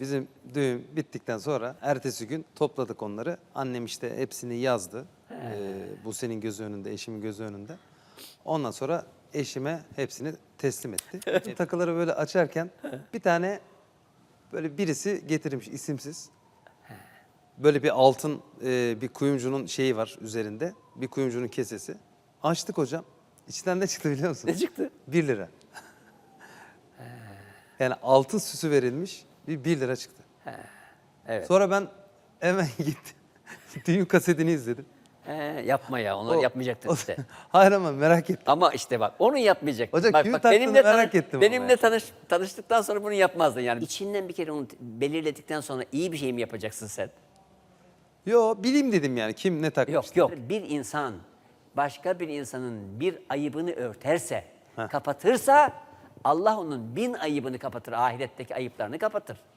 Bizim düğün bittikten sonra ertesi gün topladık onları. Annem işte hepsini yazdı. Ee, bu senin gözü önünde, eşimin gözü önünde. Ondan sonra eşime hepsini teslim etti. Bütün takıları böyle açarken bir tane böyle birisi getirmiş isimsiz. Böyle bir altın e, bir kuyumcunun şeyi var üzerinde. Bir kuyumcunun kesesi. Açtık hocam. İçinden ne çıktı biliyor musun? Ne çıktı? 1 lira. yani altın süsü verilmiş bir 1 lira çıktı. Evet. Sonra ben hemen gittim. Düğün kasetini izledim. He, yapma ya onu O- yapmayacaktın o- işte. Hayır ama merak ettim. Ama işte bak onu yapmayacaktın. Hocam bak, kimi bak, benimle merak ettim Benimle tanış, tanıştıktan sonra bunu yapmazdın yani. İçinden bir kere onu belirledikten sonra iyi bir şey mi yapacaksın sen? Yo bileyim dedim yani kim ne takmış. Yok yok. Bir insan başka bir insanın bir ayıbını örterse, kapatırsa Allah onun bin ayıbını kapatır. Ahiretteki ayıplarını kapatır.